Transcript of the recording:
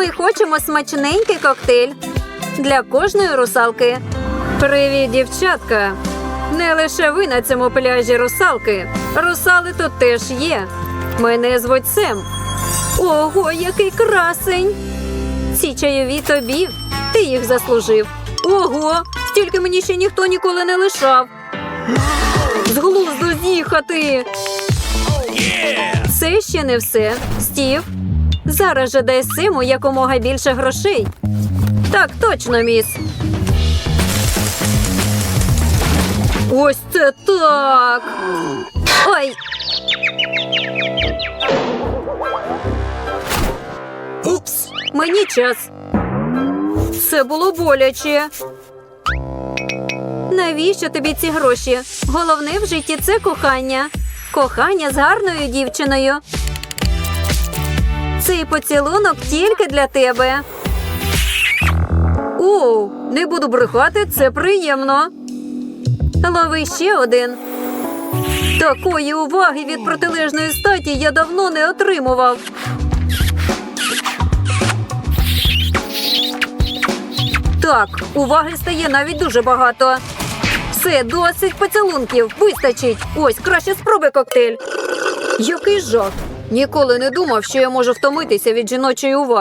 Ми хочемо смачненький коктейль для кожної русалки. Привіт, дівчатка! Не лише ви на цьому пляжі русалки. Русали тут теж є. Мене звуть Сем. Ого, який красень! Ці чайові тобі. Ти їх заслужив. Ого, стільки мені ще ніхто ніколи не лишав. З глузду з'їхати. Це ще не все. Стів. Зараз же дай Симу якомога більше грошей. Так, точно, міс. Ось це так. Ой. Упс, мені час. Це було боляче. Навіщо тобі ці гроші? Головне в житті це кохання. Кохання з гарною дівчиною. Цей поцілунок тільки для тебе. О, не буду брехати, це приємно. Лови ще один. Такої уваги від протилежної статі я давно не отримував. Так, уваги стає навіть дуже багато. Все, досить поцілунків. Вистачить. Ось краще спробуй коктейль. Який жах. Ніколи не думав, що я можу втомитися від жіночої уваги.